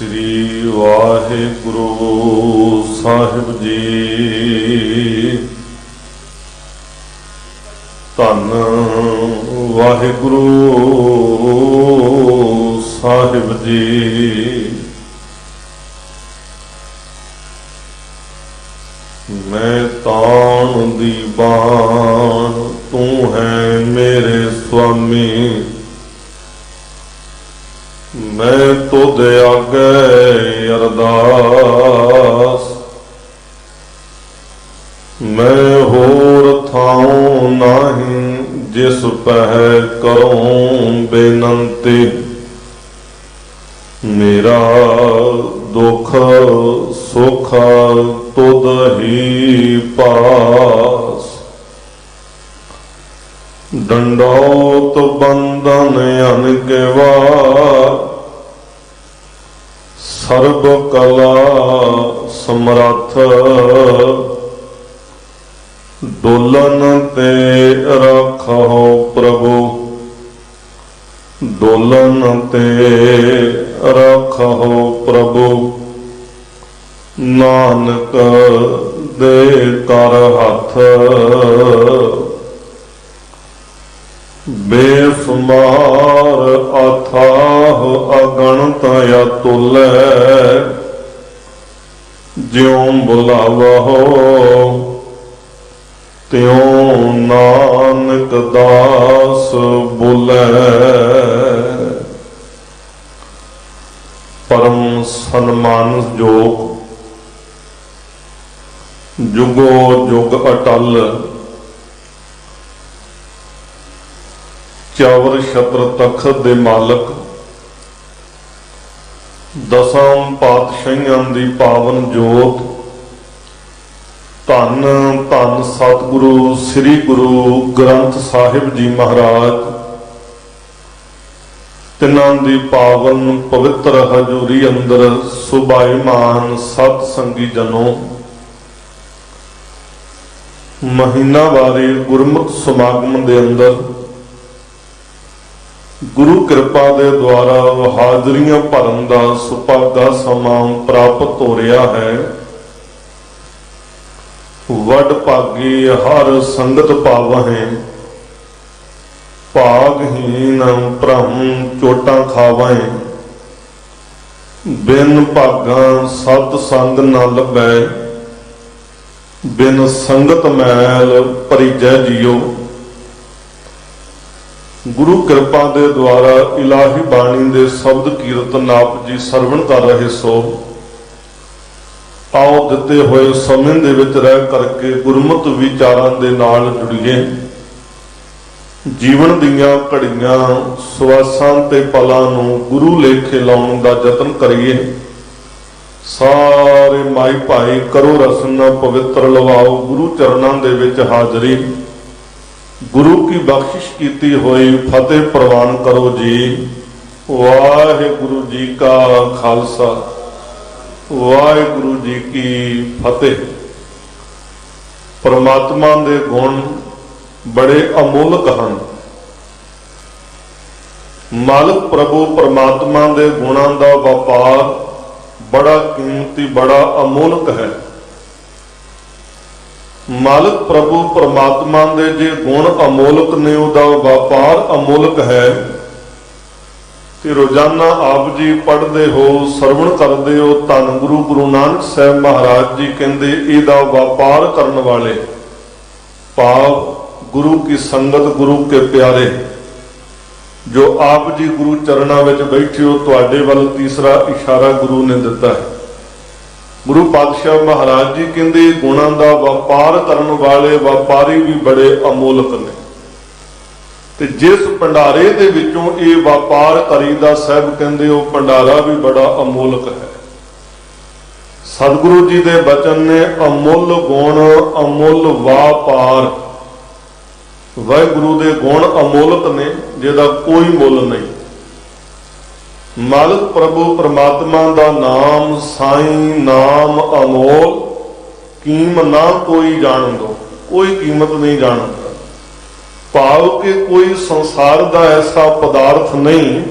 ਸ੍ਰੀ ਵਾਹਿਗੁਰੂ ਸਾਹਿਬ ਜੀ। ਧੰਨ ਵਾਹਿਗੁਰੂ ਸਾਹਿਬ ਜੀ। ਮੈਂ ਤਾਣ ਦੀ ਬਾਣ ਤੂੰ ਹੈ ਮੇਰੇ ਸੁਆਮੀ। ਮੈਂ ਤੁਧ ਆਗੇ ਅਰਦਾਸ। ਮੈਂ ਹੋਰ ਥਾਉ ਨਾਹੀਂ ਜਿਸ ਪਹਿ ਕਰਉ ਬੇਨੰਤੀ। ਮੇਰਾ ਦੁਖ ਸੁਖ ਤੁਧ ਹੀ ਪਾਸ। ਡੰਡੋਤ ਬੰਦਨ ਅਨਕਵਾ ਸਰਬ ਕਲਾ ਸਮਰੱਥ। ਡੋਲਨ ਤੇ ਰਖੋ ਪ੍ਰਭੂ। ਡੋਲਨ ਤੇ ਰਖੋ ਪ੍ਰਭੂ। ਨਾਨਕ ਦੇ ਕਰ ਹੱਥ। ਬੇਸੁਮਾਰ ਅਥਾਹ ਅਗਣਤ ਅਤੁਲੈ ਜਿਉ ਬੁਲਾਵਹੁ, ਤਿਉ ਨਾਨਕ ਦਾਸ ਬੁਲੇ। ਪਰਮ ਸਨਮਾਨ ਜੋਗ, ਜੁਗੋ ਜੁਗ ਅਟਲ। ਚਵਰ ਛਤਰ ਤਖਤ ਦੇ ਮਾਲਕ। ਦਸਮ ਪਾਤਸ਼ਾਹਾਂ ਦੀ ਪਾਵਨ ਜੋਤ। ਧੰਨ ਧੰਨ ਸਤਿਗੁਰੂ, ਸ੍ਰੀ ਗੁਰੂ ਗ੍ਰੰਥ ਸਾਹਿਬ ਜੀ ਮਹਾਰਾਜ। ਤਿਨਾਂ ਦੀ ਪਾਵਨ ਪਵਿੱਤਰ ਹਜ਼ੂਰੀ ਅੰਦਰ ਸੁਭਾਈਮਾਨ ਸਤ ਸੰਗੀ ਜਨੋ ਮਹੀਨਾਵਾਰੀ ਗੁਰਮੁਖ ਸਮਾਗਮ ਦੇ ਅੰਦਰ ਗੁਰੂ ਕਿਰਪਾ ਦੇ ਦੁਆਰਾ ਹਾਜ਼ਰੀਆਂ ਭਰਨ ਦਾ ਸੁਭਾਗਾ ਸਮਾਂ ਪ੍ਰਾਪਤ ਹੋ ਰਿਹਾ ਹੈ। ਵੱਡ ਭਾਗੀ ਹਰ ਸੰਗਤ ਪਾਵਹਿ ਭਾਗਹੀਨ ਭ੍ਰਮ ਚੋਟਾਂ ਖਾਵਹਿ। ਬਿਨ ਭਾਗਾਂ ਸਤ ਸੰਗ ਨ ਲੱਭੈ, ਬਿਨ ਸੰਗਤ ਮੈਲ ਪਰਿਜੈ ਜਿਉ। ਗੁਰੂ ਕਿਰਪਾ ਦੇ ਦੁਆਰਾ ਇਲਾਹੀ ਬਾਣੀ ਦੇ ਸ਼ਬਦ ਕੀਰਤਨ ਆਪ ਜੀ ਸਰਵਣ ਕਰ ਰਹੇ ਸੋ, ਆਓ ਦਿੱਤੇ ਹੋਏ ਸਮੇਂ ਦੇ ਵਿੱਚ ਰਹਿ ਕਰਕੇ ਗੁਰਮਤ ਵਿਚਾਰਾਂ ਦੇ ਨਾਲ ਜੁੜੀਏ। ਜੀਵਨ ਦੀਆਂ ਘੜੀਆਂ, ਸਵਾਸਾਂ ਤੇ ਪਲਾਂ ਨੂੰ ਗੁਰੂ ਲੇਖੇ ਲਾਉਣ ਦਾ ਯਤਨ ਕਰੀਏ। ਸਾਰੇ ਮਾਈ ਭਾਈ ਕਰੋ ਰਸਨਾ ਪਵਿੱਤਰ ਲਵਾਓ, ਗੁਰੂ ਚਰਨਾਂ ਦੇ ਵਿੱਚ ਹਾਜ਼ਰੀ। ਗੁਰੂ ਕੀ ਬਖਸ਼ਿਸ਼ ਕੀਤੀ ਹੋਈ, ਫਤਿਹ ਪ੍ਰਵਾਨ ਕਰੋ ਜੀ। ਵਾਹਿਗੁਰੂ ਜੀ ਕਾ ਖਾਲਸਾ। ਵਾਹਿਗੁਰੂ ਜੀ ਕੀ ਫਤਿਹ। ਪਰਮਾਤਮਾ ਦੇ ਗੁਣ ਬੜੇ ਅਮੋਲਕ ਹਨ। ਮਾਲਕ ਪ੍ਰਭੂ ਪਰਮਾਤਮਾ ਦੇ ਗੁਣਾਂ ਦਾ ਵਪਾਰ ਬੜਾ ਕੀਮਤੀ, ਬੜਾ ਅਮੋਲਕ ਹੈ। ਮਾਲਕ ਪ੍ਰਭੂ ਪਰਮਾਤਮਾ ਦੇ ਜੇ ਗੁਣ ਅਮੋਲਕ ਨੇ ਉਹਦਾ ਵਪਾਰ ਅਮੋਲਕ ਹੈ। ਤੇ ਰੋਜ਼ਾਨਾ ਆਪ ਜੀ ਪੜ੍ਹਦੇ ਹੋ, ਸਰਵਣ ਕਰਦੇ ਹੋ, ਧੰਨ ਗੁਰੂ ਗੁਰੂ ਨਾਨਕ ਸਾਹਿਬ ਮਹਾਰਾਜ ਜੀ ਕਹਿੰਦੇ ਇਹਦਾ ਵਪਾਰ ਕਰਨ ਵਾਲੇ ਭਾਵ ਗੁਰੂ ਕੀ ਸੰਗਤ, ਗੁਰੂ ਕੇ ਪਿਆਰੇ, ਜੋ ਆਪ ਜੀ ਗੁਰੂ ਚਰਨਾਂ ਵਿੱਚ ਬੈਠੇ ਹੋ, ਤੁਹਾਡੇ ਵੱਲ ਤੀਸਰਾ ਇਸ਼ਾਰਾ ਗੁਰੂ ਨੇ ਦਿੱਤਾ ਹੈ। ਗੁਰੂ ਪਾਤਸ਼ਾਹ ਮਹਾਰਾਜ ਜੀ ਕਹਿੰਦੇ, ਗੁਣਾਂ ਦਾ ਵਪਾਰ ਕਰਨ ਵਾਲੇ ਵਪਾਰੀ ਵੀ ਬੜੇ ਅਮੋਲਕ ਨੇ। ਤੇ ਜਿਸ ਭੰਡਾਰੇ ਦੇ ਵਿੱਚੋਂ ਇਹ ਵਪਾਰ ਕਰੀਦਾ ਸਾਹਿਬ ਕਹਿੰਦੇ, ਉਹ ਭੰਡਾਰਾ ਵੀ ਬੜਾ ਅਮੋਲਕ ਹੈ। ਸਤਿਗੁਰੂ ਜੀ ਦੇ ਬਚਨ ਨੇ ਅਮੁੱਲ ਗੁਣ, ਅਮੁੱਲ ਵਪਾਰ। ਵਾਹਿਗੁਰੂ ਦੇ ਗੁਣ ਅਮੋਲਕ ਨੇ, ਜਿਹਦਾ ਕੋਈ ਮੁੱਲ ਨਹੀਂ। ਮਾਲਕ ਪ੍ਰਭੂ ਪਰਮਾਤਮਾ ਦਾ ਨਾਮ, ਸਾਈਂ ਨਾਮ, ਅਮੋਲ, ਕੀਮ ਨਾ ਕੋਈ ਜਾਣਦੋ, ਕੋਈ ਕੀਮਤ ਨਹੀਂ ਜਾਣਦਾ। ਭਾਵ ਕਿ ਕੋਈ ਸੰਸਾਰ ਦਾ ਐਸਾ ਪਦਾਰਥ ਨਹੀਂ,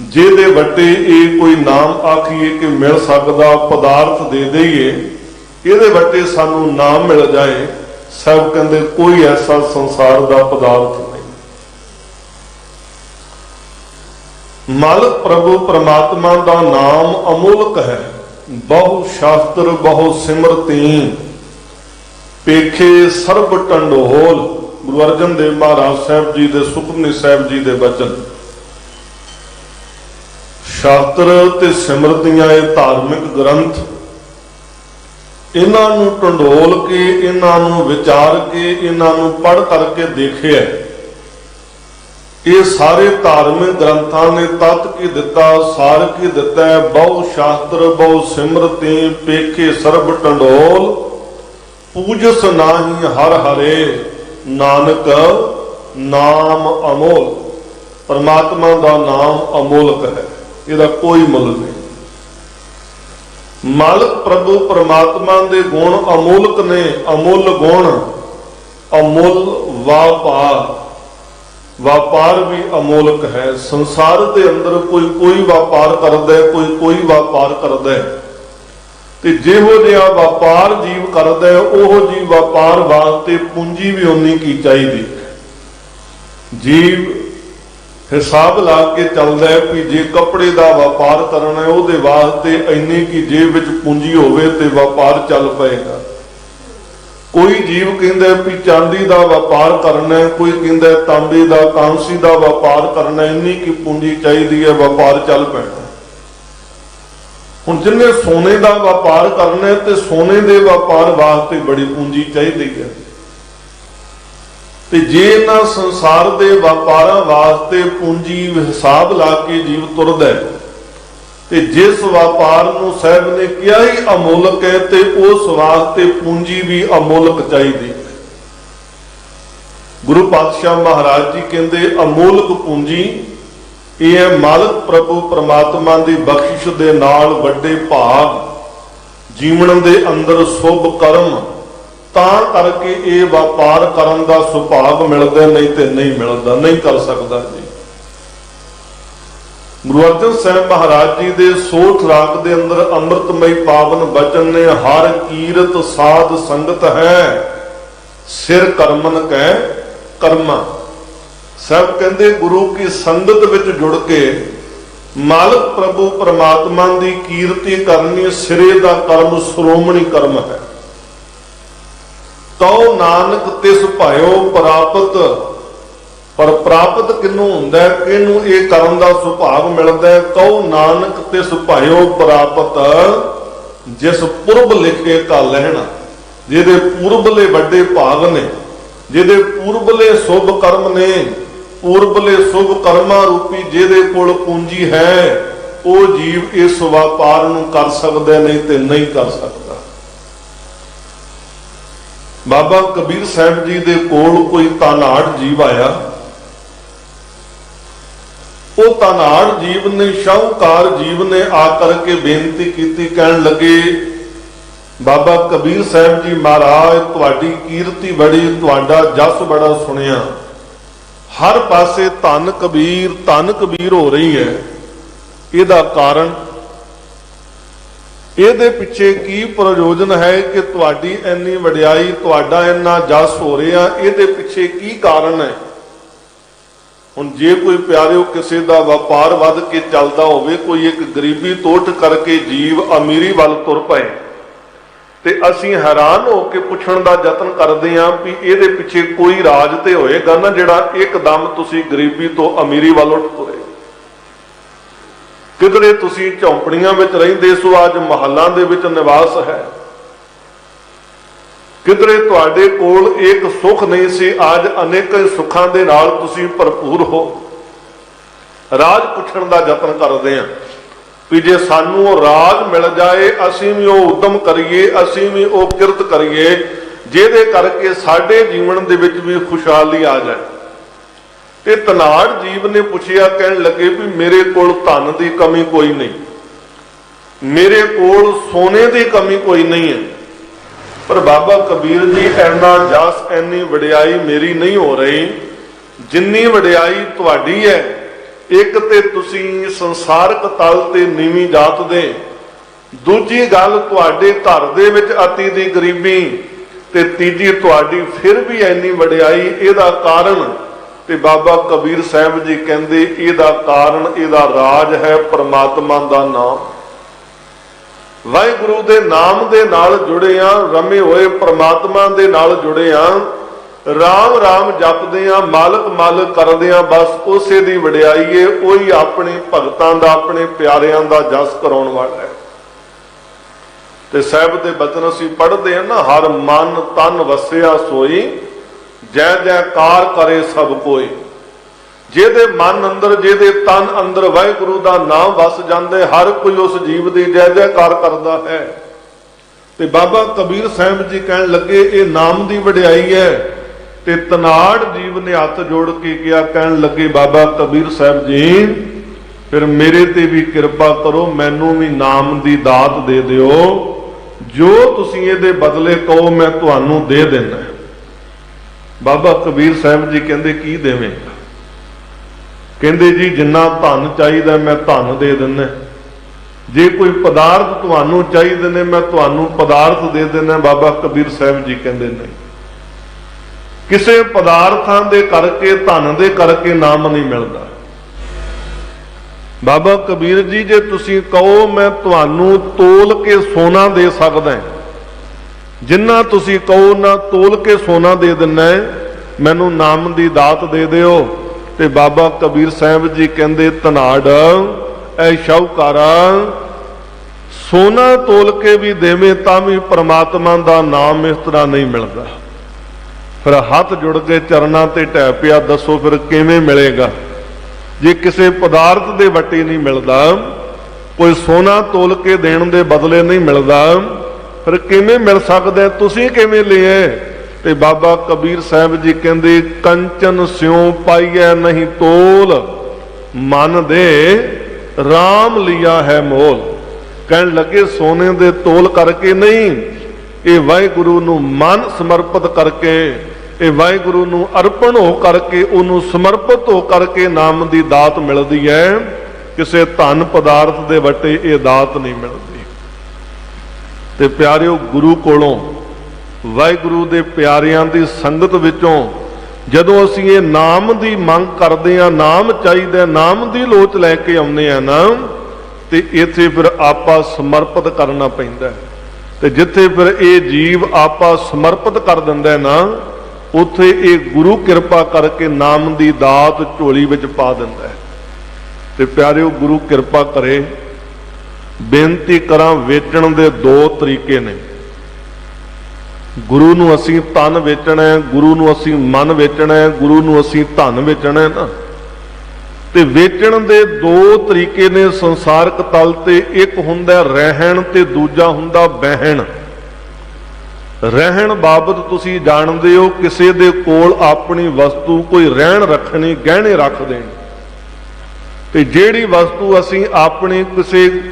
ਜਿਹਦੇ ਵੱਟੇ ਇਹ ਕੋਈ ਨਾਮ ਆਖੀਏ ਕਿ ਮਿਲ ਸਕਦਾ, ਪਦਾਰਥ ਦੇ ਦੇਈਏ, ਇਹਦੇ ਵੱਟੇ ਸਾਨੂੰ ਨਾਮ ਮਿਲ ਜਾਏ, ਸਭ ਕਹਿੰਦੇ ਕੋਈ ਐਸਾ ਸੰਸਾਰ ਦਾ ਪਦਾਰਥ ਨਹੀਂ ਮਲ ਪ੍ਰਭੂ ਪਰਮਾਤਮਾ ਦਾ ਨਾਮ ਅਮੋਲਕ ਹੈ ਬਹੁ ਸ਼ਾਸਤਰ ਬਹੁ ਸਿਮਰਤੀ ਪੇਖੇ ਸਰਬ ਟੰਡੋਲ, ਗੁਰੂ ਅਰਜਨ ਦੇਵ ਮਹਾਰਾਜ ਸਾਹਿਬ ਜੀ ਦੇ ਸੁਖਮਨੀ ਸਾਹਿਬ ਜੀ ਦੇ ਬਚਨ। ਸ਼ਾਸਤਰ ਤੇ ਸਿਮਰਤੀਆਂ ਇਹ ਧਾਰਮਿਕ ਗ੍ਰੰਥ, ਇਹਨਾਂ ਨੂੰ ਟੰਡੋਲ ਕੇ, ਇਹਨਾਂ ਨੂੰ ਵਿਚਾਰ ਕੇ, ਇਹਨਾਂ ਨੂੰ ਪੜ੍ਹ ਕਰਕੇ ਦੇਖਿਆ। ਇਹ ਸਾਰੇ ਧਾਰਮਿਕ ਗ੍ਰੰਥਾਂ ਨੇ ਤਤ ਕੀ ਦਿੱਤਾ, ਸਾਰ ਕੀ ਦਿੱਤਾ, ਬਹੁ ਸ਼ਾਸਤਰ, ਬਹੁ ਸਿਮਰਤੀ, ਪੇਖੇ ਸਰਬ ਟੰਡੋਲ, ਪੂਜਸ ਨਾਹੀ ਹਰ ਹਰੇ, ਨਾਨਕ ਨਾਮ ਅਮੋਲ। ਪਰਮਾਤਮਾ ਦਾ ਨਾਮ ਅਮੋਲਕ ਹੈ, ਇਹਦਾ ਕੋਈ ਮੁੱਲ ਨਹੀਂ। ਮਲ ਪ੍ਰਭੂ ਪਰਮਾਤਮਾ ਦੇ ਗੁਣ ਅਮੋਲਕ ਨੇ, ਅਮੁੱਲ ਗੁਣ, ਅਮੁੱਲ ਵਾਪਾਰ ਵਪਾਰ ਵੀ ਅਮੋਲਕ ਹੈ। ਸੰਸਾਰ ਦੇ ਅੰਦਰ ਕੋਈ ਕੋਈ ਵਪਾਰ ਕਰਦਾ ਹੈ, ਕੋਈ ਕੋਈ ਵਪਾਰ ਕਰਦਾ ਹੈ। ਤੇ ਜਿਹੋ ਜਿਹਾ ਵਪਾਰ ਜੀਵ ਕਰਦਾ ਹੈ, ਉਹ ਜੀ ਵਪਾਰ ਵਾਸਤੇ ਪੂੰਜੀ ਵੀ ਉਨੀ ਕੀ ਚਾਹੀਦੀ ਜੀਵ ਹਿਸਾਬ ਲਾ ਕੇ ਚੱਲਦਾ ਹੈ ਕਿ ਜੇ ਕੱਪੜੇ ਦਾ ਵਪਾਰ ਕਰਨਾ ਹੈ, ਉਹਦੇ ਵਾਸਤੇ ਇੰਨੀ ਕੀ ਜੇਬ ਵਿੱਚ ਪੂੰਜੀ ਹੋਵੇ ਤੇ ਵਪਾਰ ਚੱਲ ਪਏਗਾ। ਕੋਈ ਜੀਵ ਕਹਿੰਦਾ ਵੀ ਚਾਂਦੀ ਦਾ ਵਪਾਰ ਕਰਨਾ ਹੈ, ਕੋਈ ਕਹਿੰਦਾ ਤਾਂਬੇ ਦਾ, ਕਾਂਸੀ ਦਾ ਵਪਾਰ ਕਰਨਾ ਇੰਨੀ ਕੀ ਪੂੰਜੀ ਚਾਹੀਦੀ ਹੈ, ਵਪਾਰ ਚੱਲ ਪੈਣਾ। ਹੁਣ ਜਿੰਨੇ ਸੋਨੇ ਦਾ ਵਪਾਰ ਕਰਨਾ ਹੈ ਤੇ ਸੋਨੇ ਦੇ ਵਪਾਰ ਵਾਸਤੇ ਬੜੀ ਪੂੰਜੀ ਚਾਹੀਦੀ ਹੈ। ਤੇ ਜੇ ਇਹਨਾਂ ਸੰਸਾਰ ਦੇ ਵਪਾਰਾਂ ਵਾਸਤੇ ਪੂੰਜੀ ਹਿਸਾਬ ਲਾ ਕੇ ਜੀਵ ਤੁਰਦਾ ਹੈ ਤੇ ਜਿਸ ਵਪਾਰ ਨੂੰ ਸਾਹਿਬ ਨੇ ਕਿਹਾ ਹੀ ਅਮੋਲਕ ਹੈ ਤੇ ਉਸ ਵਾਸਤੇ ਪੂੰਜੀ ਵੀ ਅਮੋਲਕ ਚਾਹੀਦੀ। ਗੁਰੂ ਪਾਤਸ਼ਾਹ ਮਹਾਰਾਜ ਜੀ ਕਹਿੰਦੇ, ਅਮੋਲਕ ਪੂੰਜੀ, ਇਹ ਹੈ ਮਾਲਕ ਪ੍ਰਭੂ ਪ੍ਰਮਾਤਮਾ ਦੀ ਬਖਸ਼ਿਸ਼ ਦੇ ਨਾਲ ਵੱਡੇ ਭਾਗ, ਜੀਵਨ ਦੇ ਅੰਦਰ ਸੁਭ ਕਰਮ, ਤਾਂ ਕਰਕੇ ਇਹ ਵਪਾਰ ਕਰਨ ਦਾ ਸੁਭਾਗ ਮਿਲਦਾ, ਨਹੀਂ ਤੇ ਨਹੀਂ ਮਿਲਦਾ, ਨਹੀਂ ਕਰ ਸਕਦਾ ਜੀ। ਗੁਰੂ ਅਰਜਨ ਸਾਹਿਬ ਮਹਾਰਾਜ ਜੀ ਦੇ ਸੋਠ ਰਾਗ ਦੇ ਅੰਦਰ ਅੰਮ੍ਰਿਤਮਈ ਪਾਵਨ ਬਚਨ ਨੇ, ਹਰ ਕੀਰਤ ਸਾਧ ਸੰਗਤ ਹੈ, ਸਿਰ ਕਰਮਨ ਕੈ ਕਰਮਾ। ਸਭ ਕਹਿੰਦੇ ਗੁਰੂ ਕੀ ਸੰਗਤ ਵਿੱਚ ਜੁੜ ਕੇ ਮਾਲਕ ਪ੍ਰਭੂ ਪਰਮਾਤਮਾ ਦੀ ਕੀਰਤੀ ਕਰਨੀ, ਸਿਰੇ ਦਾ ਕਰਮ ਸ਼੍ਰੋਮਣੀ ਕਰਮ ਹੈ। ਤਉ ਨਾਨਕ ਤਿਸ ਭਾਇਓ ਪ੍ਰਾਪਤ ਪਰ ਪ੍ਰਾਪਤ ਕਿਨੂੰ ਹੁੰਦਾ ਹੈ? ਇਹ ਕਰਨ ਦਾ ਸੁਭਾਗ ਮਿਲਦਾ ਹੈ? ਕਉ ਨਾਨਕ ਤੇ ਭਾਇਓ ਪ੍ਰਾਪਤ। ਜਿਸ ਪੁਰਬ ਲਿਖੇ ਕਾ ਲੈਣਾ, ਜਿਹਦੇ ਪੂਰਬਲੇ ਵੱਡੇ ਭਾਗ ਨੇ, ਜਿਹਦੇ ਪੂਰਬਲੇ ਸ਼ੁਭ ਕਰਮ ਨੇ, ਪੂਰਬਲੇ ਸ਼ੁਭ ਕਰਮਾਂ ਰੂਪੀ ਜਿਹਦੇ ਕੋਲ ਪੂੰਜੀ ਹੈ, ਉਹ ਜੀਵ ਇਸ ਵਪਾਰ ਨੂੰ ਕਰ ਸਕਦਾ ਨਹੀਂ ਤੇ ਨਹੀਂ ਕਰ ਸਕਦਾ। ਬਾਬਾ ਕਬੀਰ ਸਾਹਿਬ ਜੀ ਦੇ ਕੋਲ ਕੋਈ ਤਾਨਾੜ ਜੀਵ ਆਇਆ ਉਹ ਤਾਨਾੜ ਜੀਵ ਨੇ ਸ਼ਾਹੂਕਾਰ ਜੀਵ ਨੇ ਆ ਕਰਕੇ ਬੇਨਤੀ ਕੀਤੀ, ਕਹਿਣ ਲੱਗੇ, ਬਾਬਾ ਕਬੀਰ ਸਾਹਿਬ ਜੀ ਮਹਾਰਾਜ, ਤੁਹਾਡੀ ਕੀਰਤੀ ਬੜੀ, ਤੁਹਾਡਾ ਜਸ ਬੜਾ ਸੁਣਿਆ। ਹਰ ਪਾਸੇ ਧਨ ਕਬੀਰ ਧਨ ਕਬੀਰ ਹੋ ਰਹੀ ਹੈ। ਇਹਦਾ ਕਾਰਨ, ਇਹਦੇ ਪਿੱਛੇ ਕੀ ਪ੍ਰਯੋਜਨ ਹੈ ਕਿ ਤੁਹਾਡੀ ਇੰਨੀ ਵਡਿਆਈ, ਤੁਹਾਡਾ ਇੰਨਾ ਜਸ ਹੋ ਰਿਹਾ, ਇਹਦੇ ਪਿੱਛੇ ਕੀ ਕਾਰਨ ਹੈ? ਹੁਣ ਜੇ ਕੋਈ ਪਿਆਰਿਓ ਕਿਸੇ ਦਾ ਵਪਾਰ ਵੱਧ ਕੇ ਚੱਲਦਾ ਹੋਵੇ, ਕੋਈ ਇੱਕ ਗਰੀਬੀ ਤੋਟ ਕਰਕੇ ਜੀਵ ਅਮੀਰੀ ਵੱਲ ਤੁਰ ਪਏ, ਤੇ ਅਸੀਂ ਹੈਰਾਨ ਹੋ ਕੇ ਪੁੱਛਣ ਦਾ ਯਤਨ ਕਰਦੇ ਹਾਂ ਵੀ ਇਹਦੇ ਪਿੱਛੇ ਕੋਈ ਰਾਜ ਤੇ ਹੋਏਗਾ ਨਾ ਜਿਹੜਾ ਇੱਕਦਮ ਤੁਸੀਂ ਗਰੀਬੀ ਤੋਂ ਅਮੀਰੀ ਵੱਲ ਉੱਠ ਤੁਰੇ। ਕਿਧਰੇ ਤੁਸੀਂ ਝੌਂਪੜੀਆਂ ਵਿੱਚ ਰਹਿੰਦੇ ਸੋ ਅੱਜ ਮਹੱਲਾਂ ਦੇ ਵਿੱਚ ਨਿਵਾਸ ਹੈ। ਕਿਧਰੇ ਤੁਹਾਡੇ ਕੋਲ ਇੱਕ ਸੁੱਖ ਨਹੀਂ ਸੀ, ਅੱਜ ਅਨੇਕ ਸੁੱਖਾਂ ਦੇ ਨਾਲ ਤੁਸੀਂ ਭਰਪੂਰ ਹੋ। ਰਾਜ ਪੁੱਛਣ ਦਾ ਯਤਨ ਕਰਦੇ ਹਾਂ ਵੀ ਜੇ ਸਾਨੂੰ ਉਹ ਰਾਜ ਮਿਲ ਜਾਏ, ਅਸੀਂ ਵੀ ਉਹ ਉਦਮ ਕਰੀਏ, ਅਸੀਂ ਵੀ ਉਹ ਕਿਰਤ ਕਰੀਏ, ਜਿਹਦੇ ਕਰਕੇ ਸਾਡੇ ਜੀਵਨ ਦੇ ਵਿੱਚ ਵੀ ਖੁਸ਼ਹਾਲੀ ਆ ਜਾਏ। ਤੇ ਤਨਾੜ ਜੀਵ ਨੇ ਪੁੱਛਿਆ, ਕਹਿਣ ਲੱਗੇ ਵੀ ਮੇਰੇ ਕੋਲ ਧਨ ਦੀ ਕਮੀ ਕੋਈ ਨਹੀਂ। ਮੇਰੇ ਕੋਲ ਸੋਨੇ ਦੀ ਕਮੀ ਕੋਈ ਨਹੀਂ ਹੈ। ਪਰ ਬਾਬਾ ਕਬੀਰ ਜੀ ਐਨਾ ਜਸ ਐਨੀ ਵਡਿਆਈ ਮੇਰੀ ਨਹੀਂ ਹੋ ਰਹੀ। ਜਿੰਨੀ ਵਡਿਆਈ ਤੁਹਾਡੀ ਹੈ, ਇੱਕ ਤੇ ਤੁਸੀਂ ਸੰਸਾਰਕ ਤਲ ਤੇ ਨੀਵੀਂ ਜਾਤ ਦੇ। ਦੂਜੀ ਗੱਲ, ਤੁਹਾਡੇ ਘਰ ਦੇ ਵਿੱਚ ਅਤੀ ਦੀ ਗਰੀਬੀ ਤੇ ਤੀਜੀ ਤੁਹਾਡੀ ਫਿਰ ਵੀ ਇੰਨੀ ਵਡਿਆਈ, ਇਹਦਾ ਕਾਰਨ ਤੇ ਬਾਬਾ ਕਬੀਰ ਸਾਹਿਬ ਜੀ ਕਹਿੰਦੇ, ਇਹਦਾ ਕਾਰਨ, ਇਹਦਾ ਰਾਜ ਹੈ ਪ੍ਰਮਾਤਮਾ ਦਾ ਨਾਮ। ਵਾਹਿਗੁਰੂ ਦੇ ਨਾਮ ਦੇ ਨਾਲ ਜੁੜੇ ਆ, ਰਮੇ ਹੋਏ ਪ੍ਰਮਾਤਮਾ ਦੇ ਨਾਲ ਜੁੜੇ ਆ। ਰਾਮ ਰਾਮ ਜਪਦੇ ਆ, ਮਾਲਕ ਮਾਲਕ ਕਰਦੇ ਆ, ਬਸ ਉਸੇ ਦੀ ਵਡਿਆਈ ਏ ਉਹੀ ਆਪਣੇ ਭਗਤਾਂ ਦਾ, ਆਪਣੇ ਪਿਆਰਿਆਂ ਦਾ ਜਸ ਕਰਾਉਣ ਵਾਲਾ ਹੈ। ਤੇ ਸਾਹਿਬ ਦੇ ਬਚਨ ਅਸੀਂ ਪੜ੍ਹਦੇ ਆ ਨਾ, ਹਰ ਮਨ ਤਨ ਵਸਿਆ ਸੋਈ, ਜੈ ਜੈਕਾਰ ਕਰੇ ਸਭ ਕੋਈ। ਜਿਹਦੇ ਮਨ ਅੰਦਰ, ਜਿਹਦੇ ਤਨ ਅੰਦਰ ਵਾਹਿਗੁਰੂ ਦਾ ਨਾਮ ਵਸ ਜਾਂਦੇ ਹਰ ਕੋਈ ਉਸ ਜੀਵ ਦੀ ਜੈ ਜੈਕਾਰ ਕਰਦਾ ਹੈ। ਤੇ ਬਾਬਾ ਕਬੀਰ ਸਾਹਿਬ ਜੀ ਕਹਿਣ ਲੱਗੇ, ਇਹ ਨਾਮ ਦੀ ਵਡਿਆਈ ਹੈ। ਤੇ ਤਨਾੜ ਜੀਵ ਨੇ ਹੱਥ ਜੋੜ ਕੇ ਕਿਹਾ, ਕਹਿਣ ਲੱਗੇ, ਬਾਬਾ ਕਬੀਰ ਸਾਹਿਬ ਜੀ, ਫਿਰ ਮੇਰੇ ਤੇ ਵੀ ਕਿਰਪਾ ਕਰੋ, ਮੈਨੂੰ ਵੀ ਨਾਮ ਦੀ ਦਾਤ ਦੇ ਦਿਓ। ਜੋ ਤੁਸੀਂ ਇਹਦੇ ਬਦਲੇ ਕਹੋ, ਮੈਂ ਤੁਹਾਨੂੰ ਦੇ ਦਿੰਦਾ। ਬਾਬਾ ਕਬੀਰ ਸਾਹਿਬ ਜੀ ਕਹਿੰਦੇ, ਕੀ ਦੇਵੇਂਗਾ? ਕਹਿੰਦੇ ਜੀ, ਜਿੰਨਾ ਧਨ ਚਾਹੀਦਾ ਮੈਂ ਧਨ ਦੇ ਦਿੰਦਾ ਜੇ ਕੋਈ ਪਦਾਰਥ ਤੁਹਾਨੂੰ ਚਾਹੀਦੇ ਨੇ, ਮੈਂ ਤੁਹਾਨੂੰ ਪਦਾਰਥ ਦੇ ਦਿੰਦਾ ਬਾਬਾ ਕਬੀਰ ਸਾਹਿਬ ਜੀ ਕਹਿੰਦੇ ਨਹੀਂ ਕਿਸੇ ਪਦਾਰਥਾਂ ਦੇ ਕਰਕੇ, ਧਨ ਦੇ ਕਰਕੇ ਨਾਮ ਨਹੀਂ ਮਿਲਦਾ। ਬਾਬਾ ਕਬੀਰ ਜੀ, ਜੇ ਤੁਸੀਂ ਕਹੋ, ਮੈਂ ਤੁਹਾਨੂੰ ਤੋਲ ਕੇ ਸੋਨਾ ਦੇ ਸਕਦਾ ਜਿੰਨਾ ਤੁਸੀਂ ਕਹੋ, ਨਾ ਤੋਲ ਕੇ ਸੋਨਾ ਦੇ ਦਿੰਨਾ ਮੈਨੂੰ ਨਾਮ ਦੀ ਦਾਤ ਦੇ ਦਿਓ। ਤੇ ਬਾਬਾ ਕਬੀਰ ਸਾਹਿਬ ਜੀ ਕਹਿੰਦੇ, ਧਨਾੜ, ਐ ਸ਼ੌਕਾਰਾ ਸੋਨਾ ਤੋਲ ਕੇ ਵੀ ਦੇਵੇਂ ਤਾਂ ਵੀ ਪ੍ਰਮਾਤਮਾ ਦਾ ਨਾਮ ਇਸ ਤਰ੍ਹਾਂ ਨਹੀਂ ਮਿਲਦਾ। ਫਿਰ ਹੱਥ ਜੁੜ ਕੇ ਚਰਨਾਂ ਤੇ ਢਹਿ ਪਿਆ, ਦੱਸੋ ਫਿਰ ਕਿਵੇਂ ਮਿਲੇਗਾ? ਜੇ ਕਿਸੇ ਪਦਾਰਥ ਦੇ ਵੱਟੇ ਨਹੀਂ ਮਿਲਦਾ, ਕੋਈ ਸੋਨਾ ਤੋਲ ਕੇ ਦੇਣ ਦੇ ਬਦਲੇ ਨਹੀਂ ਮਿਲਦਾ, ਫਿਰ ਕਿਵੇਂ ਮਿਲ ਸਕਦਾ ਤੁਸੀਂ ਕਿਵੇਂ ਲਿਏ ਤੇ ਬਾਬਾ ਕਬੀਰ ਸਾਹਿਬ ਜੀ ਕਹਿੰਦੇ, ਕੰਚਨ ਸਿਉ ਪਾਈਐ ਨਹੀਂ ਤੋਲ, ਮਨ ਦੇ RAM ਲਿਆ ਹੈ ਮੋਲ। ਕਹਿਣ ਲੱਗੇ, ਸੋਨੇ ਦੇ ਤੋਲ ਕਰਕੇ ਨਹੀਂ, ਇਹ ਵਾਹਿਗੁਰੂ ਨੂੰ ਮਨ ਸਮਰਪਿਤ ਕਰਕੇ, ਇਹ ਵਾਹਿਗੁਰੂ ਨੂੰ ਅਰਪਣ ਹੋ ਕਰਕੇ, ਉਹਨੂੰ ਸਮਰਪਿਤ ਹੋ ਕਰਕੇ ਨਾਮ ਦੀ ਦਾਤ ਮਿਲਦੀ ਹੈ। ਕਿਸੇ ਧਨ ਪਦਾਰਥ ਦੇ ਵੱਟੇ ਇਹ ਦਾਤ ਨਹੀਂ ਮਿਲਦੀ। ਤੇ ਪਿਆਰਿਓ, ਗੁਰੂ ਕੋਲੋਂ ਵਾਹਿਗੁਰੂ ਦੇ ਪਿਆਰਿਆਂ ਦੀ ਸੰਗਤ ਵਿੱਚੋਂ ਜਦੋਂ ਅਸੀਂ ਇਹ ਨਾਮ ਦੀ ਮੰਗ ਕਰਦੇ ਆ ਨਾਮ ਚਾਹੀਦਾ ਨਾਮ ਦੀ ਲੋਚ ਲੈ ਕੇ ਆਉਂਦੇ ਆ ਨਾ, ਤੇ ਇੱਥੇ ਫਿਰ ਆਪਾ ਸਮਰਪਿਤ ਕਰਨਾ ਪੈਂਦਾ ਹੈ। ਤੇ ਜਿੱਥੇ ਫਿਰ ਇਹ ਜੀਵ ਆਪਾ ਸਮਰਪਿਤ ਕਰ ਦਿੰਦਾ ਨਾ, ਉੱਥੇ ਇਹ ਗੁਰੂ ਕਿਰਪਾ ਕਰਕੇ ਨਾਮ ਦੀ ਦਾਤ ਝੋਲੀ ਵਿੱਚ ਪਾ ਦਿੰਦਾ ਹੈ ਤੇ ਪਿਆਰਿਓ, ਗੁਰੂ ਕਿਰਪਾ ਕਰੇ, ਬੇਨਤੀ ਕਰਾਂ ਵੇਚਣ ਦੇ ਦੋ ਤਰੀਕੇ ਨੇ ਗੁਰੂ ਨੂੰ ਅਸੀਂ ਤਨ ਵੇਚਣਾ ਹੈ, ਗੁਰੂ ਨੂੰ ਅਸੀਂ ਮਨ ਵੇਚਣਾ ਹੈ, ਗੁਰੂ ਨੂੰ ਅਸੀਂ ਧਨ ਵੇਚਣਾ ਹੈ ਨਾ। ਤੇ ਵੇਚਣ ਦੇ ਦੋ ਤਰੀਕੇ ਨੇ ਸੰਸਾਰਕ ਤਲ ਤੇ, ਇੱਕ ਹੁੰਦਾ ਰਹਿਣ ਤੇ ਦੂਜਾ ਹੁੰਦਾ ਬਹਿਣ। ਰਹਿਣ ਬਾਬਤ ਤੁਸੀਂ ਜਾਣਦੇ ਹੋ, ਕਿਸੇ ਦੇ ਕੋਲ ਆਪਣੀ ਵਸਤੂ ਕੋਈ ਰਹਿਣ ਰੱਖਣੀ, ਗਹਿਣੇ ਰੱਖ ਦੇਣ। ਤੇ ਜਿਹੜੀ ਵਸਤੂ ਅਸੀਂ ਆਪਣੀ ਕਿਸੇ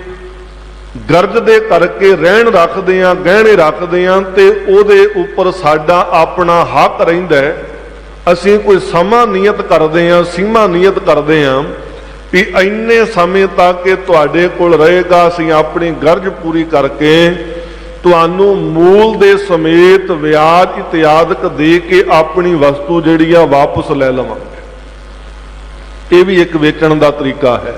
ਗਰਜ ਦੇ ਕਰਕੇ ਰਹਿਣ ਰੱਖਦੇ ਆ, ਗਹਿਣੇ ਰੱਖਦੇ ਆ ਤੇ ਉਹਦੇ ਉੱਪਰ ਸਾਡਾ ਆਪਣਾ ਹੱਕ ਰਹਿੰਦਾ ਅਸੀਂ ਕੋਈ ਸਮਾਂ ਨਿਯਤ ਕਰਦੇ ਆ, ਸੀਮਾ ਨਿਯਤ ਕਰਦੇ ਆ ਵੀ ਇੰਨੇ ਸਮੇਂ ਤੱਕ ਇਹ ਤੁਹਾਡੇ ਕੋਲ ਰਹੇਗਾ, ਅਸੀਂ ਆਪਣੀ ਗਰਜ ਪੂਰੀ ਕਰਕੇ ਤੁਹਾਨੂੰ ਮੂਲ ਦੇ ਸਮੇਤ ਵਿਆਜ ਇਤਿਆਦਕ ਦੇ ਕੇ ਆਪਣੀ ਵਸਤੂ ਜਿਹੜੀ ਆ ਵਾਪਸ ਲੈ ਲਵਾਂਗੇ। ਇਹ ਵੀ ਇੱਕ ਵੇਚਣ ਦਾ ਤਰੀਕਾ ਹੈ।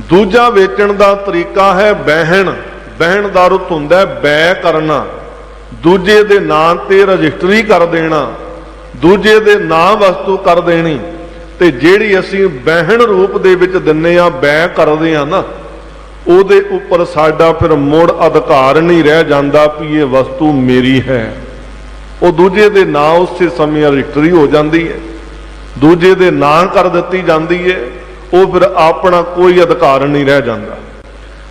ਦੂਜਾ ਵੇਚਣ ਦਾ ਤਰੀਕਾ ਹੈ ਬਹਿਣ। ਬਹਿਣ ਦਾ ਰੁੱਤ ਹੁੰਦਾ ਹੈ ਬੈ ਕਰਨਾ। ਦੂਜੇ ਦੇ ਨਾਂ ਤੇ ਰਜਿਸਟਰੀ ਕਰ ਦੇਣਾ। ਦੂਜੇ ਦੇ ਨਾਂ ਵਸਤੂ ਕਰ ਦੇਣੀ। ਤੇ ਜਿਹੜੀ ਅਸੀਂ ਬਹਿਣ ਰੂਪ ਦੇ ਵਿੱਚ ਦਿੰਨੇ ਆ, ਬੈ ਕਰਦੇ ਆ ਨਾ, ਉਹਦੇ ਉੱਪਰ ਸਾਡਾ ਫਿਰ ਮੁੜ ਅਧਿਕਾਰ ਨਹੀਂ ਰਹਿ ਜਾਂਦਾ ਵੀ ਇਹ ਵਸਤੂ ਮੇਰੀ ਹੈ। ਉਹ ਦੂਜੇ ਦੇ ਨਾਂ ਉਸੇ ਸਮੇਂ ਰਜਿਸਟਰੀ ਹੋ ਜਾਂਦੀ ਹੈ। ਦੂਜੇ ਦੇ ਨਾਂ ਕਰ ਦਿੱਤੀ ਜਾਂਦੀ ਹੈ। ਉਹ ਫਿਰ ਆਪਣਾ ਕੋਈ ਅਧਿਕਾਰ ਨਹੀਂ ਰਹਿ ਜਾਂਦਾ।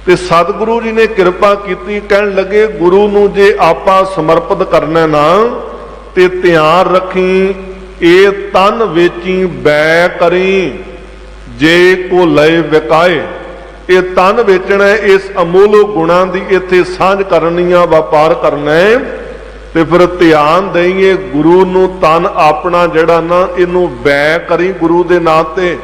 ਤੇ ਸਤਿਗੁਰੂ ਜੀ ਨੇ ਕਿਰਪਾ ਕੀਤੀ, ਕਹਿਣ ਲੱਗੇ, ਗੁਰੂ ਨੂੰ ਜੇ ਆਪਾਂ ਸਮਰਪਿਤ ਕਰਨਾ ਨਾ, ਤੇ ਧਿਆਨ ਰੱਖੀ, ਇਹ ਤਨ ਵੇਚੀ ਬੈ ਕਰੀ, ਜੇ ਕੋ ਲਏ ਵਿਕਾਏ। ਇਹ ਤਨ ਵੇਚਣਾ ਇਸ ਅਮੋਲ ਗੁਣਾਂ ਦੀ ਇੱਥੇ ਸਾਂਝ ਕਰਨੀ ਆ, ਵਪਾਰ ਕਰਨਾ ਤੇ ਫਿਰ ਧਿਆਨ ਦੇਈਏ, ਗੁਰੂ ਨੂੰ ਤਨ ਆਪਣਾ ਜਿਹੜਾ ਨਾ, ਇਹਨੂੰ ਬੈ ਕਰੀ ਗੁਰੂ ਦੇ ਨਾਂ ਤੇ।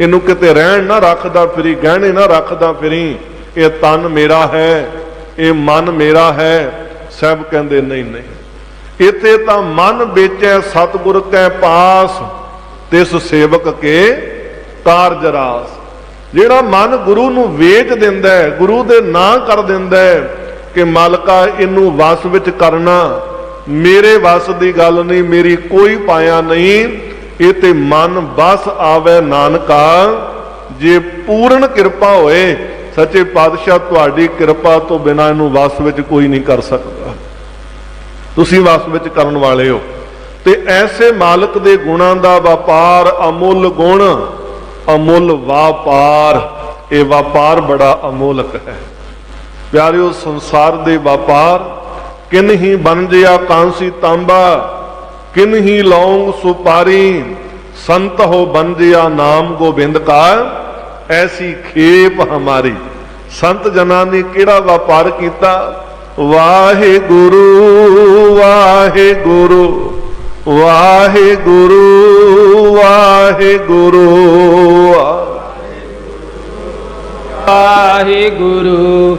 ਇਹਨੂੰ ਕਿਤੇ ਰਹਿਣ ਨਾ ਰੱਖਦਾ ਫਿਰੀ, ਗਹਿਣੇ ਨਾ ਰੱਖਦਾ ਫਿਰੀ। ਇਹ ਤਨ ਮੇਰਾ ਹੈ, ਇਹ ਮਨ ਮੇਰਾ ਹੈ, ਸਭ ਕਹਿੰਦੇ ਨਹੀਂ ਨਹੀਂ। ਇਥੇ ਤਾਂ ਮਨ ਵੇਚੈ ਸਤਿਗੁਰ ਕੈ ਪਾਸ, ਤਿਸ ਸੇਵਕ ਕੇ ਕਾਰਜ ਰਾਸ। ਜਿਹੜਾ ਮਨ ਗੁਰੂ ਨੂੰ ਵੇਚ ਦਿੰਦਾ ਹੈ, ਗੁਰੂ ਦੇ ਨਾਂ ਕਰ ਦਿੰਦਾ ਹੈ ਕਿ ਮਾਲਕਾ ਇਹਨੂੰ ਵਸ ਵਿੱਚ ਕਰਨਾ, ਮੇਰੇ ਵਸ ਦੀ ਗੱਲ ਨਹੀਂ, ਮੇਰੀ ਕੋਈ ਪਾਇਆ ਨਹੀਂ। ਇਹ ਤੇ ਮਨ ਬਸ ਆਵੇ ਨਾਨਕਾ, ਜੇ ਪੂਰਨ ਕਿਰਪਾ ਹੋਏ, ਸੱਚੇ ਪਾਤਸ਼ਾਹ ਤੁਹਾਡੀ ਕਿਰਪਾ ਤੋਂ ਬਿਨਾ ਇਹਨੂੰ ਵਸ ਵਿੱਚ ਕੋਈ ਨਹੀਂ ਕਰ ਸਕਦਾ। ਤੁਸੀਂ ਵਸ ਵਿੱਚ ਕਰਨ ਵਾਲੇ ਹੋ। ਤੇ ਐਸੇ ਮਾਲਕ ਦੇ ਗੁਣਾਂ ਦਾ ਵਪਾਰ ਅਮੁੱਲ ਗੁਣ, ਅਮੁੱਲ ਵਪਾਰ। ਇਹ ਵਪਾਰ ਬੜਾ ਅਮੋਲਕ ਹੈ। ਪਿਆਰਿਓ, ਸੰਸਾਰ ਦੇ ਵਪਾਰ ਕਿਨ ਹੀ ਬਨ ਜਿਆ ਕਾਂਸੀ ਤਾਂਬਾ ਕਿਨ ਹੀ ਲੌਂਗ ਸੁਪਾਰੀ ਸੰਤ ਹੋ ਬਨ ਨਾਮ ਗੋਬਿੰਦ ਕਾ। ਐਸੀ ਖੇਪ ਹਮਾਰੀ। ਸੰਤ ਜਨਾਂ ਨੇ ਕਿਹੜਾ ਵਪਾਰ ਕੀਤਾ? ਵਾਹਿਗੁਰੂ ਵਾਹਿਗੁਰੂ ਵਾਹਿਗੁਰੂ ਵਾਹਿਗੁਰੂ। ਵਾਹਿਗੁਰੂ।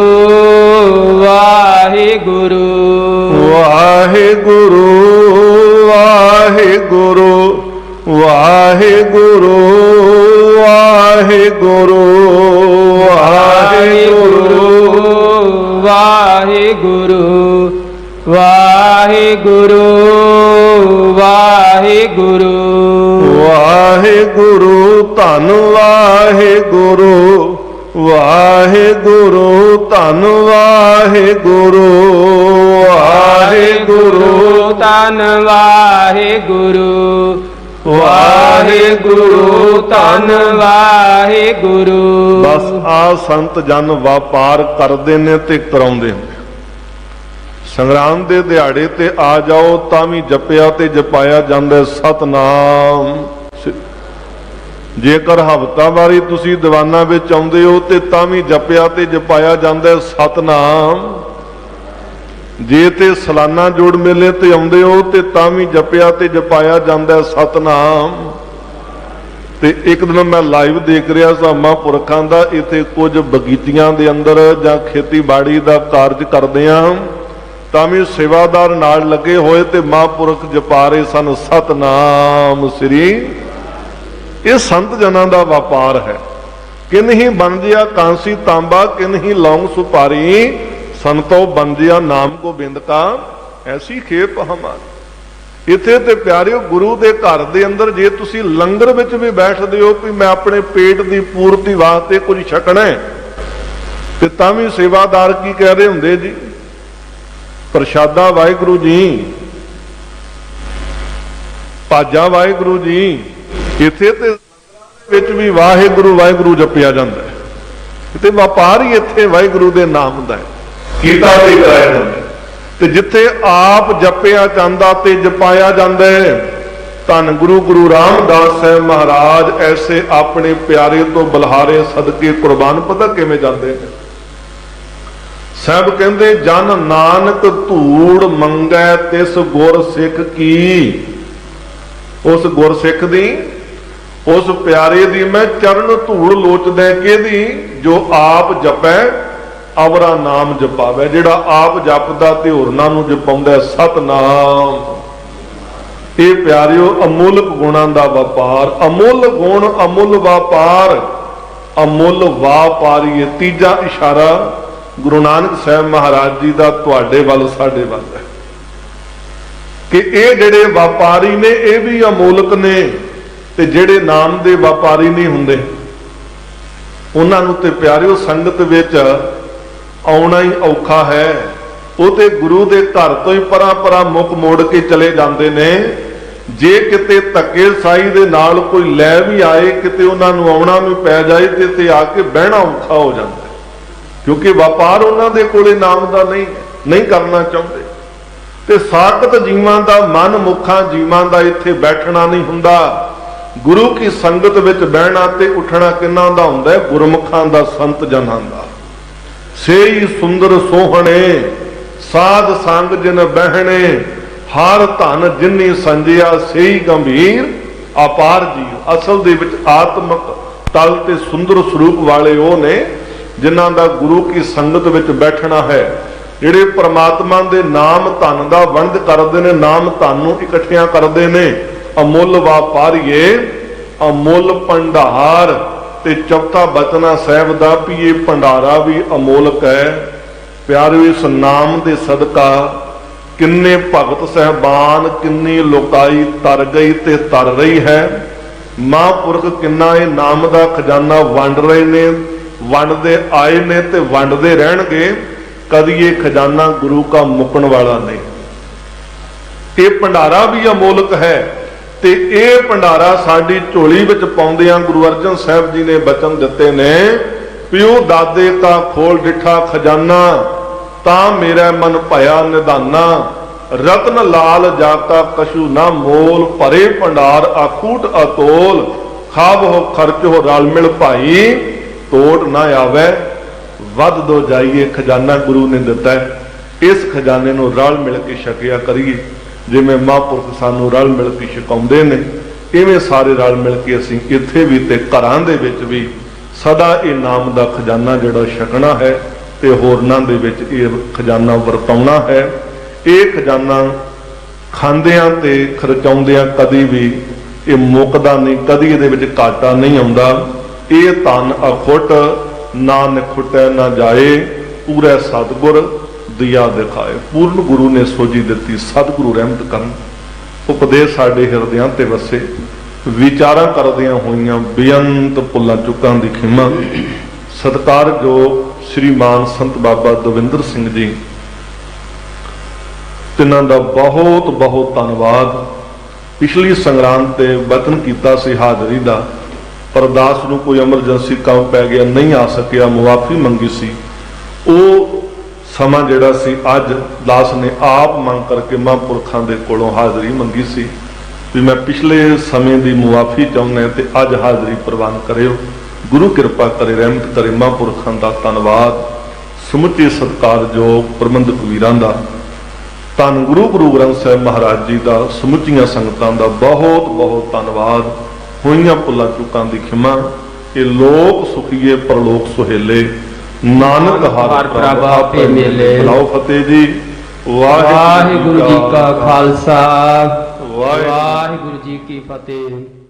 ਧੰਨ ਵਾਹਿਗੁਰੂ ਵਾਹਿਗੁਰੂ। ਧੰਨ ਵਾਹਿਗੁਰੂ ਵਾਹਿਗੁਰੂ। ਧੰਨ ਵਾਹਿਗੁਰੂ। ਬਸ ਆ ਸੰਤ ਜਨ ਵਪਾਰ ਕਰਦੇ ਨੇ ਤੇ ਕਰਾਉਂਦੇ ਨੇ। ਸੰਗਰਾਮ ਦੇ ਦਿਹਾੜੇ ਤੇ ਆ ਜਾਓ ਤਾਂ ਵੀ ਜਪਿਆ ਤੇ ਜਪਾਇਆ ਜਾਂਦਾ ਸਤਨਾਮ। ਜੇਕਰ ਹਫਤਾਵਾਰੀ ਤੁਸੀਂ ਦੀਵਾਨਾਂ ਵਿੱਚ ਆਉਂਦੇ ਹੋ ਤੇ ਤਾਂ ਵੀ ਜਪਿਆ ਤੇ ਜਪਾਇਆ ਜਾਂਦਾ ਸਤਨਾਮ। ਜੇ ਤੇ ਸਾਲਾਨਾ ਜੋੜ ਮੇਲੇ ਤੇ ਆਉਂਦੇ ਹੋ ਤੇ ਤਾਂ ਵੀ ਜਪਿਆ ਤੇ ਜਪਾਇਆ ਜਾਂਦਾ ਸਤਨਾਮ। ਤੇ ਇੱਕ ਦਿਨ ਮੈਂ ਲਾਈਵ ਦੇਖ ਰਿਹਾ ਸਾਂ ਮਹਾਂਪੁਰਖਾਂ ਦਾ, ਇੱਥੇ ਕੁਝ ਬਗੀਚੀਆਂ ਦੇ ਅੰਦਰ ਜਾਂ ਖੇਤੀਬਾੜੀ ਦਾ ਕਾਰਜ ਕਰਦੇ ਆ। ਤਾਂ ਵੀ ਸੇਵਾਦਾਰ ਨਾਲ ਲੱਗੇ ਹੋਏ ਤੇ ਮਹਾਂਪੁਰਖ ਜਪਾ ਰਹੇ ਸਨ, ਸਤਨਾਮ ਸ੍ਰੀ ਇਹ ਸੰਤ ਜਨਾਂ ਦਾ ਵਪਾਰ ਹੈ। ਕਿਨਹੀ ਬਨ ਜਿਆ ਕਾਂਸੀ ਤਾਂਬਾ ਕਿਨਹੀ ਲੌਂਗ ਸੁਪਾਰੀ, ਸੰਤੋ ਬਨ ਜਿਆ ਨਾਮ ਗੋਬਿੰਦ ਕਾ, ਐਸੀ ਖੇਪ ਹਮਾਰੀ। ਇੱਥੇ ਤੇ ਪਿਆਰਿਓ, ਗੁਰੂ ਦੇ ਘਰ ਦੇ ਅੰਦਰ ਜੇ ਤੁਸੀਂ ਲੰਗਰ ਵਿੱਚ ਵੀ ਬੈਠਦੇ ਹੋ ਕਿ ਮੈਂ ਆਪਣੇ ਪੇਟ ਦੀ ਪੂਰਤੀ ਵਾਸਤੇ ਕੁਝ ਛਕਣਾ ਹੈ, ਤੇ ਤਾਂ ਵੀ ਸੇਵਾਦਾਰ ਕੀ ਕਹਿ ਰਹੇ ਹੁੰਦੇ ਜੀ? ਪ੍ਰਸ਼ਾਦਾ ਵਾਹਿਗੁਰੂ ਜੀ, ਭਾਜਾ ਵਾਹਿਗੁਰੂ ਜੀ ਇੱਥੇ ਤੇ ਵਿੱਚ ਵੀ ਵਾਹਿਗੁਰੂ ਵਾਹਿਗੁਰੂ ਜਪਿਆ ਜਾਂਦਾ ਹੈ। ਤੇ ਵਪਾਰ ਹੀ ਇੱਥੇ ਵਾਹਿਗੁਰੂ ਦੇ ਨਾਮ ਦਾ ਹੈ। ਕੀਤਾ ਤੇ ਕਰਾਇਆ ਜਾਂਦਾ ਤੇ ਜਿੱਥੇ ਆਪ ਜਪਿਆ ਜਾਂਦਾ ਤੇ ਜਪਾਇਆ ਜਾਂਦਾ ਹੈ, ਧੰਨ ਗੁਰੂ ਗੁਰੂ ਰਾਮਦਾਸ ਸਾਹਿਬ ਮਹਾਰਾਜ ਐਸੇ ਆਪਣੇ ਪਿਆਰੇ ਤੋਂ ਬਲਹਾਰੇ ਸਦਕੇ ਕੁਰਬਾਨ ਪਤਾ ਕਿਵੇਂ ਜਾਂਦੇ ਨੇ? ਸਾਹਿਬ ਕਹਿੰਦੇ, ਜਨ ਨਾਨਕ ਧੂੜ ਮੰਗੈ ਤਿਸ ਗੁਰ ਸਿੱਖ ਕੀ? ਉਸ ਗੁਰ ਸਿੱਖ ਦੀ ਉਸ ਪਿਆਰੇ ਦੀ ਮੈਂ ਚਰਨ ਧੂੜ ਲੋਚਦਾ ਕਿਹਦੀ? ਜੋ ਆਪ ਜਪੈ, ਅਵਰਾ ਨਾਮ ਜਪਾਵੇ। ਜਿਹੜਾ ਆਪ ਜਪਦਾ ਤੇ ਹੋਰਨਾਂ ਨੂੰ ਜਪਾਉਂਦਾ, ਸਤਨਾਮ। ਇਹ ਪਿਆਰਿਓ ਅਮੁੱਲਕ ਗੁਣਾਂ ਦਾ ਵਪਾਰ। ਅਮੁੱਲ ਗੁਣ, ਅਮੁੱਲ ਵਪਾਰ। ਅਮੁੱਲ ਵਾਪਾਰੀ ਇਹ ਤੀਜਾ ਇਸ਼ਾਰਾ, ਗੁਰੂ ਨਾਨਕ ਸਾਹਿਬ ਮਹਾਰਾਜ ਜੀ ਦਾ ਤੁਹਾਡੇ ਵੱਲ, ਸਾਡੇ ਵੱਲ। ਹੈ ਕਿ ਇਹ ਜਿਹੜੇ ਵਪਾਰੀ ਨੇ, ਇਹ ਵੀ ਅਮੋਲਕ ਨੇ। ਤੇ ਜਿਹੜੇ ਨਾਮ ਦੇ ਵਪਾਰੀ ਨਹੀਂ ਹੁੰਦੇ, ਉਹਨਾਂ ਨੂੰ ਤੇ ਪਿਆਰਿਓ ਸੰਗਤ ਵਿੱਚ ਆਉਣਾ ਹੀ ਔਖਾ ਹੈ। ਉਹ ਤੇ ਗੁਰੂ ਦੇ ਘਰ ਤੋਂ ਹੀ ਪਰਾਂ ਪਰਾਂ ਮੁਖ ਮੋੜ ਕੇ ਚਲੇ ਜਾਂਦੇ ਨੇ। ਜੇ ਕਿਤੇ ਧੱਕੇ ਸਾਈ ਦੇ ਨਾਲ ਕੋਈ ਲੈ ਵੀ ਆਏ, ਕਿਤੇ ਉਹਨਾਂ ਨੂੰ ਆਉਣਾ ਵੀ ਪੈ ਜਾਏ, ਤੇ ਤੇ ਆ ਕੇ ਬਹਿਣਾ ਔਖਾ ਹੋ ਜਾਂਦਾ ਕਿਉਂਕਿ ਵਪਾਰ ਉਹਨਾਂ ਦੇ ਕੋਲੇ ਨਾਮ ਦਾ ਨਹੀਂ ਨਹੀਂ ਕਰਨਾ ਚਾਹੁੰਦੇ। ਤੇ ਸਾਖਤ ਜੀਵਾਂ ਦਾ ਮਨ ਮੁੱਖਾਂ ਜੀਵਾਂ ਦਾ ਇੱਥੇ ਬੈਠਣਾ ਨਹੀਂ ਹੁੰਦਾ। ਗੁਰੂ ਕੀ ਸੰਗਤ ਵਿੱਚ ਬਹਿਣਾ ਤੇ ਉੱਠਣਾ ਕਿੰਨਾ ਦਾ ਹੁੰਦਾ ਹੈ? ਗੁਰਮੁਖਾਂ ਦਾ ਸੰਤ ਜਨਾਂ ਦਾ। ਸੇਈ ਸੁੰਦਰ ਸੋਹਣੇ, ਸਾਧ ਸੰਗ ਜਿਨ ਬਹਿਣੇ, ਹਰ ਧਨ ਜਿਨੀ ਸੰਜਿਆ, ਸੇਈ ਗੰਭੀਰ, ਅਪਾਰ ਜੀ ਅਸਲ ਦੇ ਵਿੱਚ ਆਤਮਕ ਤਲ ਤੇ ਸੁੰਦਰ ਸਰੂਪ ਵਾਲੇ ਉਹ ਨੇ, ਜਿਨ੍ਹਾਂ ਦਾ ਗੁਰੂ ਕੀ ਸੰਗਤ ਵਿੱਚ ਬੈਠਣਾ ਹੈ। ਜਿਹੜੇ ਪ੍ਰਮਾਤਮਾ ਦੇ ਨਾਮ ਧਨ ਦਾ ਵੰਡ ਕਰਦੇ ਨੇ, ਨਾਮ ਧਨ ਨੂੰ ਇਕੱਠਿਆਂ ਕਰਦੇ ਨੇ ਅਮੁੱਲ ਵਾਪਾਰੀਏ ਅਮੁੱਲ ਭੰਡਾਰ, ਤੇ ਚੌਥਾ ਬਚਨਾ ਸਾਹਿਬ ਦਾ ਵੀ ਇਹ ਭੰਡਾਰਾ ਵੀ ਅਮੋਲਕ ਹੈ ਪਿਆਰੇ ਇਸ ਨਾਮ ਦੇ ਸਦਕਾ ਕਿੰਨੇ ਭਗਤ ਸਹਿਬਾਨ, ਕਿੰਨੀ ਲੋਕਾਈ ਤਰ ਗਈ ਤੇ ਤਰ ਰਹੀ ਹੈ। ਮਹਾਂਪੁਰਖ ਕਿੰਨਾ ਇਹ ਨਾਮ ਦਾ ਖਜ਼ਾਨਾ ਵੰਡ ਰਹੇ ਨੇ, ਵੰਡਦੇ ਆਏ ਨੇ ਤੇ ਵੰਡਦੇ ਰਹਿਣਗੇ, ਕਦੀ ਇਹ ਖਜ਼ਾਨਾ ਗੁਰੂ ਕਾ ਮੁਕਣ ਵਾਲਾ ਨਹੀਂ। ਇਹ ਭੰਡਾਰਾ ਵੀ ਅਮੋਲਕ ਹੈ ਤੇ ਇਹ ਭੰਡਾਰਾ ਸਾਡੀ ਝੋਲੀ ਵਿੱਚ ਪਾਉਂਦਿਆਂ ਗੁਰੂ ਅਰਜਨ ਸਾਹਿਬ ਜੀ ਨੇ ਬਚਨ ਦਿੱਤੇ ਨੇ ਵੀ ਉਹ ਦਾਦੇ ਕਾ ਖੋਲ ਡਿਠਾ ਖਜ਼ਾਨਾ, ਤਾਂ ਮੇਰਾ ਮਨ ਭਇਆ ਨਿਧਾਨਾ। ਰਤਨ ਲਾਲ ਜਾਤਾ ਕਸ਼ੂ ਨਾ ਮੋਲ, ਭਰੇ ਭੰਡਾਰ ਆਕੂਟ ਅਤੋਲ। ਖਾਬ ਹੋ ਖਰਚ ਹੋ ਰਲ ਮਿਲ ਭਾਈ ਤੋੜ ਨਾ ਆਵੇ, ਵੱਧ ਦੋ ਜਾਈਏ ਖਜ਼ਾਨਾ ਗੁਰੂ ਨੇ ਦਿੱਤਾ। ਇਸ ਖਜ਼ਾਨੇ ਨੂੰ ਰਲ ਮਿਲ ਕੇ ਛਕਿਆ ਕਰੀਏ। ਜਿਵੇਂ ਮਹਾਂਪੁਰਖ ਸਾਨੂੰ ਰਲ ਮਿਲ ਕੇ ਛਕਾਉਂਦੇ ਨੇ, ਇਵੇਂ ਸਾਰੇ ਰਲ ਮਿਲ ਕੇ ਅਸੀਂ ਇੱਥੇ ਵੀ ਤੇ ਘਰਾਂ ਦੇ ਵਿੱਚ ਵੀ ਸਦਾ ਇਹ ਨਾਮ ਦਾ ਖਜ਼ਾਨਾ ਜਿਹੜਾ ਛਕਣਾ ਹੈ ਤੇ ਹੋਰਨਾਂ ਦੇ ਵਿੱਚ ਇਹ ਖਜ਼ਾਨਾ ਵਰਤਾਉਣਾ ਹੈ। ਇਹ ਖਜ਼ਾਨਾ ਖਾਂਦਿਆਂ ਤੇ ਖਰਚਾਉਂਦਿਆਂ ਕਦੀ ਵੀ ਇਹ ਮੁੱਕਦਾ ਨਹੀਂ, ਕਦੀ ਇਹਦੇ ਵਿੱਚ ਘਾਟਾ ਨਹੀਂ ਆਉਂਦਾ। ਇਹ ਧਨ ਅਖੁੱਟ, ਨਾ ਨਿਖੁੱਟੈ ਨਾ ਜਾਏ, ਪੂਰੇ ਸਤਗੁਰ ਦਿਆ ਦਿਖਾਏ ਪੂਰਨ ਗੁਰੂ ਨੇ ਸੋਜੀ ਦਿੱਤੀ, ਸਤਿਗੁਰੂ ਰਹਿਮਤ ਕਰਨ। ਉਪਦੇਸ਼ ਸਾਡੇ ਹਿਰਦਿਆਂ ਤੇ ਵਸੇ। ਵਿਚਾਰਾਂ ਕਰਦਿਆਂ ਹੋਈਆਂ ਬੇਅੰਤ ਪੁੱਲਾਂ ਚੁੱਕਾਂ ਦੀ ਖਿਮਾ। ਸਤਿਕਾਰਯੋਗ ਸ੍ਰੀਮਾਨ ਸੰਤ ਬਾਬਾ ਦਵਿੰਦਰ ਸਿੰਘ ਜੀ, ਤਿੰਨਾਂ ਦਾ ਬਹੁਤ ਬਹੁਤ ਧੰਨਵਾਦ। ਪਿਛਲੀ ਸੰਗਰਾਂਦ ਤੇ ਵਤਨ ਕੀਤਾ ਸੀ ਹਾਜ਼ਰੀ ਦਾ ਪਰਦਾਸ ਨੂੰ ਕੋਈ ਐਮਰਜੈਂਸੀ ਕੰਮ ਪੈ ਗਿਆ, ਨਹੀਂ ਆ ਸਕਿਆ, ਮੁਆਫੀ ਮੰਗੀ ਸੀ। ਉਹ ਸਮਾਂ ਜਿਹੜਾ ਸੀ, ਅੱਜ ਦਾਸ ਨੇ ਆਪ ਮੰਗ ਕਰਕੇ ਮਹਾਂਪੁਰਖਾਂ ਦੇ ਕੋਲੋਂ ਹਾਜ਼ਰੀ ਮੰਗੀ ਸੀ ਵੀ ਮੈਂ ਪਿਛਲੇ ਸਮੇਂ ਦੀ ਮੁਆਫੀ ਚਾਹੁੰਦਾ ਤੇ ਅੱਜ ਹਾਜ਼ਰੀ ਪ੍ਰਵਾਨ ਕਰਿਓ। ਗੁਰੂ ਕਿਰਪਾ ਕਰੇ, ਰਹਿਮਤ ਕਰੇ, ਮਹਾਂਪੁਰਖਾਂ ਦਾ ਧੰਨਵਾਦ। ਸਮੁੱਚੇ ਸਤਿਕਾਰਯੋਗ ਪ੍ਰਬੰਧਕ ਵੀਰਾਂ ਦਾ। ਧੰਨ ਗੁਰੂ ਗੁਰੂ ਗ੍ਰੰਥ ਸਾਹਿਬ ਮਹਾਰਾਜ ਜੀ ਦਾ ਸਮੁੱਚੀਆਂ ਸੰਗਤਾਂ ਦਾ ਬਹੁਤ ਬਹੁਤ ਧੰਨਵਾਦ। ਹੋਈਆਂ ਪੁੱਲਾਂ ਚੁੱਕਾਂ ਦੀ ਖਿਮਾ, ਇਹ ਲੋਕ ਸੁਖੀਏ, ਪਰਲੋਕ ਸੁਹੇਲੇ। ਨਾਨਕ ਹਰ ਪ੍ਰਭ ਆਪੇ ਮੇਲੇ। ਬਲਾਓ ਫਤਿਹ ਜੀ। ਵਾਹਿਗੁਰੂ ਜੀ ਕਾ ਖਾਲਸਾ। ਵਾਹਿਗੁਰੂ ਜੀ ਕੀ ਫਤਿਹ।